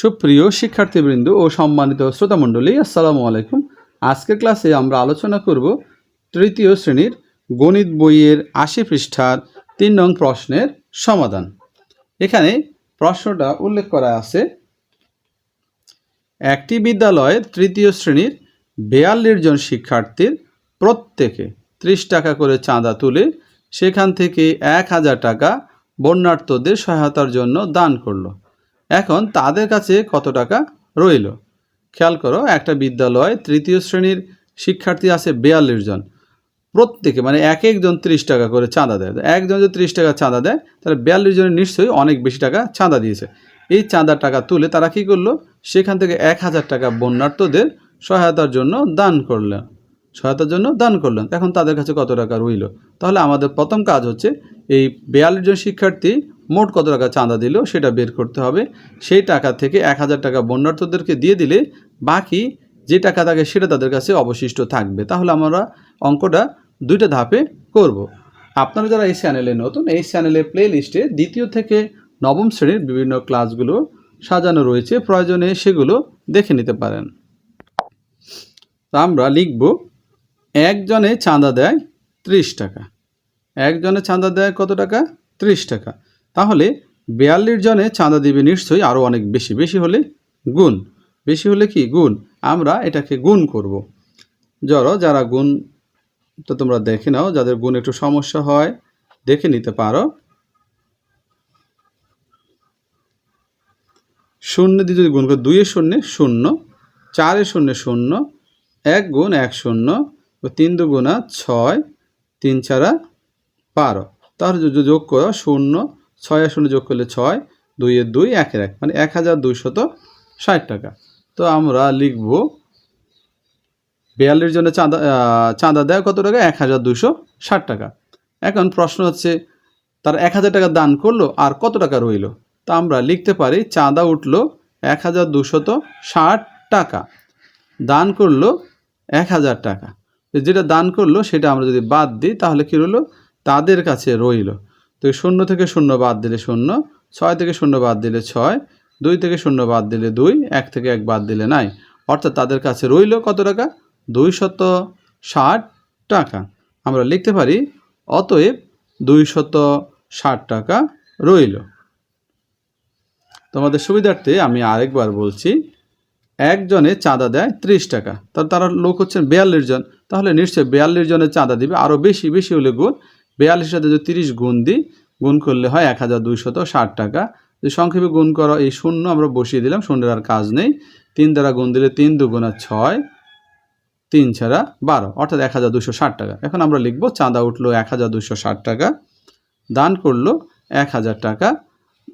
সুপ্রিয় শিক্ষার্থীবৃন্দ ও সম্মানিত শ্রোতামণ্ডলী, আসসালামু আলাইকুম। আজকের ক্লাসে আমরা আলোচনা করব তৃতীয় শ্রেণির গণিত বইয়ের আশি পৃষ্ঠার তিন নং প্রশ্নের সমাধান। এখানে প্রশ্নটা উল্লেখ করা আছে, একটি বিদ্যালয়ের তৃতীয় শ্রেণির বেয়াল্লিশ জন শিক্ষার্থীর প্রত্যেকে ত্রিশ টাকা করে চাঁদা তুলে সেখান থেকে এক হাজার টাকা বন্যার্থদের সহায়তার জন্য দান করল। এখন তাদের কাছে কত টাকা রইল? খেয়াল করো, একটা বিদ্যালয় তৃতীয় শ্রেণির শিক্ষার্থী আছে বেয়াল্লিশ জন। প্রত্যেকে মানে এক একজন ত্রিশ টাকা করে চাঁদা দেয়। একজন যদি ত্রিশ টাকা চাঁদা দেয়, তাহলে বিয়াল্লিশ জনের নিশ্চয়ই অনেক বেশি টাকা চাঁদা দিয়েছে। এই চাঁদার টাকা তুলে তারা কি করল? সেখান থেকে এক হাজার টাকা বন্যার্থদের সহায়তার জন্য দান করলেন। সহায়তার জন্য দান করলেন। এখন তাদের কাছে কত টাকা রইল? তাহলে আমাদের প্রথম কাজ হচ্ছে, এই বিয়াল্লিশ জন শিক্ষার্থী মোট কত টাকা চাঁদা দিল সেটা বের করতে হবে। সেই টাকা থেকে এক হাজার টাকা বন্যার্থদেরকে দিয়ে দিলে বাকি যে টাকা থাকে সেটা তাদের কাছে অবশিষ্ট থাকবে। তাহলে আমরা অঙ্কটা দুইটা ধাপে করব। আপনারা যারা এই চ্যানেলে নতুন, এই চ্যানেলের প্লে লিস্টে দ্বিতীয় থেকে নবম শ্রেণির বিভিন্ন ক্লাসগুলো সাজানো রয়েছে, প্রয়োজনে সেগুলো দেখে নিতে পারেন। আমরা লিখব, একজনে চাঁদা দেয় ত্রিশ টাকা। একজনে চাঁদা দেয় কত টাকা? ত্রিশ টাকা। তাহলে বিয়াল্লিশ জনে চাঁদা দিবে নিশ্চয়ই আরও অনেক বেশি। বেশি হলে গুণ। বেশি হলে কি? গুণ। আমরা এটাকে গুণ করব। জড়ো, যারা গুণ, তো তোমরা দেখে নাও, যাদের গুণ একটু সমস্যা হয়, দেখে নিতে পারো। শূন্য দিয়ে যদি গুণ করো, দুইয়ের শূন্যে শূন্য, চারের শূন্যে শূন্য, এক গুণ এক শূন্য, তিন দুগুণা ছয়, তিন ছাড়া বারো। তাহলে যোগ করো, শূন্য ছয় শূন্য যোগ করলে ছয় দুইয়ের দুই একের এক মানে এক হাজার দুইশত ষাট টাকা। তো আমরা লিখব, বিয়াল্লিশ জনের চাঁদা চাঁদা দেয় কত টাকা? এক হাজার দুশো ষাট টাকা। এখন প্রশ্ন হচ্ছে, তার এক হাজার টাকা দান করল, আর কত টাকা রইল? তা আমরা লিখতে পারি, চাঁদা উঠল এক হাজার দুশত ষাট টাকা। দান করল এক হাজার টাকা। যেটা দান করল, সেটা আমরা যদি বাদ দিই, তাহলে কী রইল? তাদের কাছে রইল। তো শূন্য থেকে শূন্য বাদ দিলে শূন্য, ছয় থেকে শূন্য বাদ দিলে ছয়, দুই থেকে শূন্য বাদ দিলে দুই, এক থেকে এক বাদ দিলে নাই। অর্থাৎ তাদের কাছে রইল কত টাকা? দুই শত ষাট টাকা। আমরা লিখতে পারি, অতএব দুই শত ষাট টাকা রইল। তোমাদের সুবিধার্থে আমি আরেকবার বলছি, একজনে চাঁদা দেয় ত্রিশ টাকা। তার তারা লোক হচ্ছেন বিয়াল্লিশ জন। তাহলে নিশ্চয়ই বিয়াল্লিশ জনের চাঁদা দিবে। আরও বেশি বেশি হলে গুণ বিয়াল্লিশ সাথে যদি তিরিশ গুণ দিই, গুণ করলে হয় এক হাজার দুইশত ষাট টাকা। যদি সংক্ষেপে গুণ করো, এই শূন্য আমরা বসিয়ে দিলাম, শূন্যের আর কাজ নেই। তিন দ্বারা গুণ দিলে তিন দুগুণা ছয়, তিন ছাড়া বারো, অর্থাৎ এক হাজার দুশো ষাট টাকা। এখন আমরা লিখব, চাঁদা উঠল এক হাজার দুশো ষাট টাকা, দান করল এক হাজার টাকা।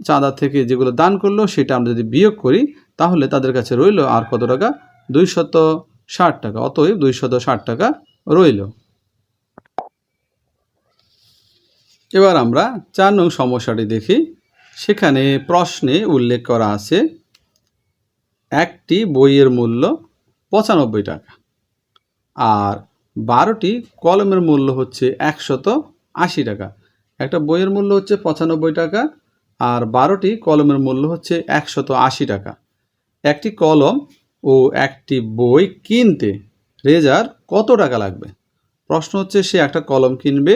চাঁদা থেকে যেগুলো দান করল, সেটা আমরা যদি বিয়োগ করি, তাহলে তাদের কাছে রইল আর কত টাকা? দুইশত ষাট টাকা, অতএব দুইশত ষাট টাকা রইল। এবার আমরা চার নং সমস্যাটি দেখি। সেখানে প্রশ্নে উল্লেখ করা আছে, একটি বইয়ের মূল্য পঁচানব্বই টাকা আর বারোটি কলমের মূল্য হচ্ছে একশত আশি টাকা। একটা বইয়ের মূল্য হচ্ছে পঁচানব্বই টাকা আর বারোটি কলমের মূল্য হচ্ছে একশত আশি টাকা। একটি কলম ও একটি বই কিনতে রেজার কত টাকা লাগবে? প্রশ্ন হচ্ছে, সে একটা কলম কিনবে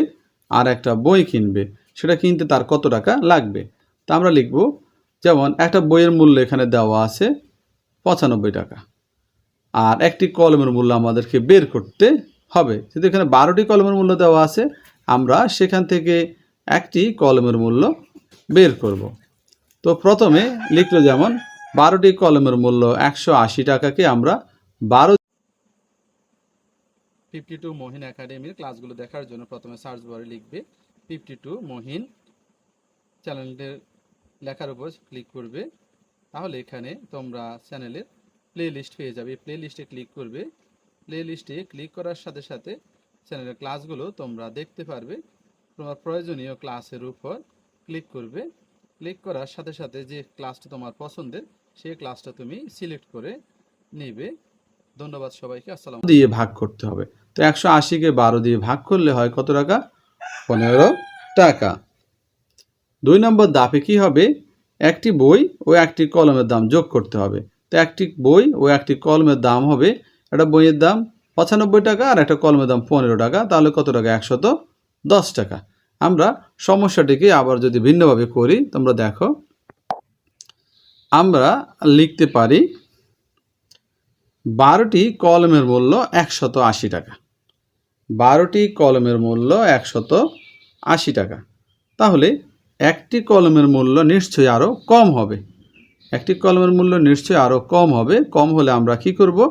আর একটা বই কিনবে, সেটা কিনতে তার কত টাকা লাগবে? তা আমরা লিখব, যেমন একটা বইয়ের মূল্য এখানে দেওয়া আছে পঁচানব্বই টাকা। আর একটি কলমের মূল্য আমাদেরকে বের করতে হবে। যেহেতু এখানে বারোটি কলমের মূল্য দেওয়া আছে, আমরা সেখান থেকে একটি কলমের মূল্য বের করব। তো প্রথমে লিখলো যেমন, বারোটি কলমের মূল্য একশো আশি টাকাকে আমরা বারো ফিফটি টু মহিন একাডেমির ক্লাসগুলো দেখার জন্য প্রথমে সার্চ বারে লিখবে ফিফটি টু মহিন চ্যানেলটির লেখার উপর ক্লিক করবে। তাহলে এখানে তোমরা চ্যানেলের প্লে লিস্ট পেয়ে যাবে। প্লে লিস্টে ক্লিক করবে। প্লে লিস্টে ক্লিক করার সাথে সাথে চ্যানেলের ক্লাসগুলো তোমরা দেখতে পারবে। তোমার প্রয়োজনীয় ক্লাসের উপর ক্লিক করবে। ক্লিক করার সাথে সাথে যে ক্লাসটা তোমার পছন্দের, সেই ক্লাসটা তুমি সিলেক্ট করে নেবে। ধন্যবাদ সবাইকে। আসসালাম দিয়ে ভাগ করতে হবে। তো একশো আশিকে বারো দিয়ে ভাগ করলে হয় কত টাকা? পনেরো টাকা। দুই নম্বর দাপে কি হবে? একটি বই ও একটি কলমের দাম যোগ করতে হবে। তো একটি বই ও একটি কলমের দাম হবে একটা বইয়ের দাম পঁচানব্বই টাকা আর একটা কলমের দাম পনেরো টাকা, তাহলে কত টাকা? একশত দশ টাকা। আমরা সমস্যাটিকে আবার যদি ভিন্নভাবে করি, তোমরা দেখো। আমরা লিখতে পারি বারোটি কলমের মূল্য একশত আশি টাকা। বারোটি কলমের মূল্য একশত আশি টাকা। তাহলে একটি কলমের মূল্য নিশ্চয়ই আরও কম হবে। একটি কলমের মূল্য নিশ্চয়ই আরও কম হবে, কম হলে আমরা কি করব?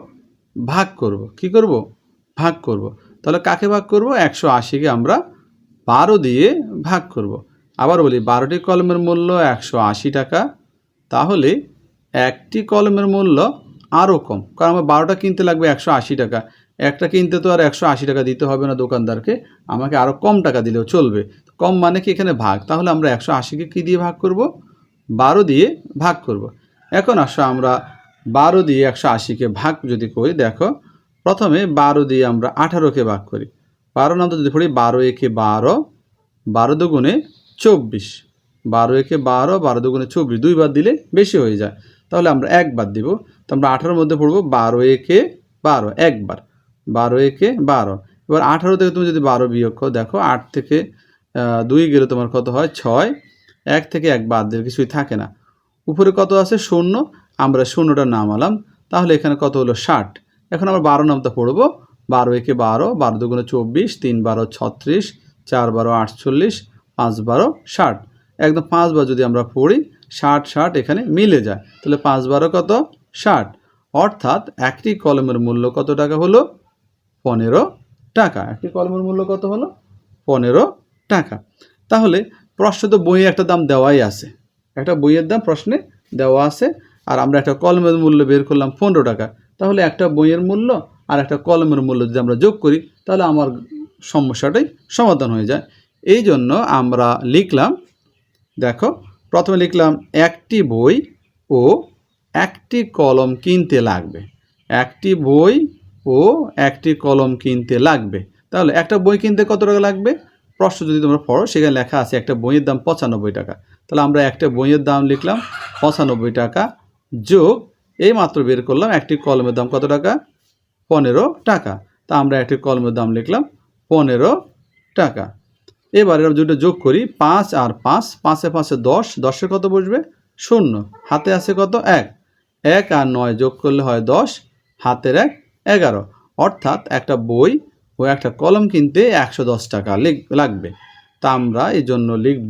ভাগ করব। কি করব? ভাগ করব। তাহলে কাকে ভাগ করব? একশো আশিকে আমরা বারো দিয়ে ভাগ করব। আবার বলি, বারোটি কলমের মূল্য একশো আশি টাকা, তাহলে একটি কলমের মূল্য আরও কম। কারণ আমার বারোটা কিনতে লাগবে একশো আশি টাকা। একটা কিনতে তো আর একশো আশি টাকা দিতে হবে না দোকানদারকে, আমাকে আরও কম টাকা দিলেও চলবে। কম মানে কি এখানে ভাগ? তাহলে আমরা একশো আশিকে কী দিয়ে ভাগ করব? বারো দিয়ে ভাগ করব। এখন আসো আমরা বারো দিয়ে একশো আশিকে ভাগ যদি করি, দেখো, প্রথমে বারো দিয়ে আমরা আঠারোকে ভাগ করি। বারো নাম যদি পড়ি, বারো একে বারো বারো দুগুণে চব্বিশ। বারো একে বারো বারো দুগুণে চব্বিশ দুইবার দিলে বেশি হয়ে যায়। তাহলে আমরা একবার দিব। তো আমরা আঠারোর মধ্যে পড়ব বারো একে বারো, একবার। বারো একে বারো। এবার আঠারো থেকে তুমি যদি বারো বিয়োগ করো, দেখো আট থেকে দুই গেলে তোমার কত হয়? ছয়। এক থেকে এক বাদ দিলে কিছুই থাকে না। উপরে কত আছে? শূন্য। আমরা শূন্যটা নামালাম। তাহলে এখানে কত হলো? ষাট। এখন আমরা বারো নামটা পড়ব। বারো একে বারো বারো দুগুণে চব্বিশ, তিন বারো ছত্রিশ, চার বারো আটচল্লিশ, পাঁচ বারো ষাট। একদম পাঁচবার যদি আমরা পড়ি, ষাট ষাট এখানে মিলে যায়। তাহলে পাঁচ বারো কত? ষাট। অর্থাৎ একটি কলমের মূল্য কত টাকা হলো? পনেরো টাকা। একটি কলমের মূল্য কত হলো? পনেরো টাকা। তাহলে প্রশ্ন তো বইয়ে একটা দাম দেওয়াই আছে। একটা বইয়ের দাম প্রশ্নে দেওয়া আছে আর আমরা একটা কলমের মূল্য বের করলাম পনেরো টাকা। তাহলে একটা বইয়ের মূল্য আর একটা কলমের মূল্য যদি আমরা যোগ করি তাহলে আমার সমস্যাটাই সমাধান হয়ে যায়। এই জন্য আমরা লিখলাম দেখো প্রথমে লিখলাম একটি বই ও একটি কলম কিনতে লাগবে। একটি বই ও একটি কলম কিনতে লাগবে। তাহলে একটা বই কিনতে কত টাকা লাগবে? প্রশ্ন যদি তোমরা পড়ো, সেখানে লেখা আছে একটা বইয়ের দাম পঁচানব্বই টাকা। তাহলে আমরা একটা বইয়ের দাম লিখলাম পঁচানব্বই টাকা যোগ এই মাত্র বের করলাম একটি কলমের দাম কত টাকা? পনেরো টাকা। তা আমরা একটি কলমের দাম লিখলাম পনেরো টাকা। এবার দুটো যোগ করি, পাঁচ আর পাঁচ, পাঁচে পাঁচে দশ, দশে কত বসবে? শূন্য। হাতে আছে কত? এক। এক আর নয় যোগ করলে হয় দশ। হাতের এক এগারো। অর্থাৎ একটা বই ও একটা কলম কিনতে একশো দশ টাকা লাগবে। তা আমরা এই জন্য লিখব,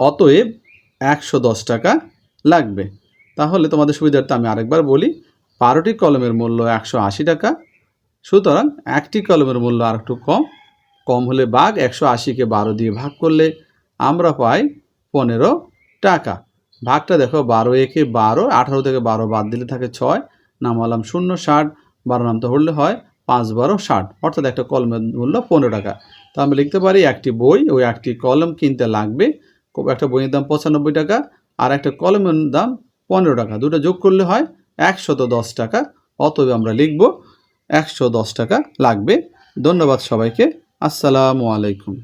অতএব একশো দশ টাকা লাগবে। তাহলে তোমাদের সুবিধার্থে আমি আরেকবার বলি, বারোটি কলমের মূল্য একশো আশি টাকা, সুতরাং একটি কলমের মূল্য আর একটু কম। কম হলে বাঘ একশো আশিকে বারো দিয়ে ভাগ করলে আমরা পাই পনেরো টাকা। ভাগটা দেখো, বারো একে বারো, আঠারো থেকে বারো বাদ দিলে থাকে ছয়। নামালাম শূন্য, ষাট, বারো নামতে হলে হয় পাঁচ, বারো, ষাট। অর্থাৎ একটা কলমের মূল্য পনেরো টাকা। তো আমি লিখতে পারি একটি বই, ওই একটি কলম কিনতে লাগবে একটা বইয়ের দাম পঁচানব্বই টাকা, আর একটা কলমের দাম পনেরো টাকা। দুটো যোগ করলে হয় একশত দশ টাকা, অতএব আমরা লিখব একশো দশ টাকা লাগবে। ধন্যবাদ সবাইকে। আসসালামু আলাইকুম।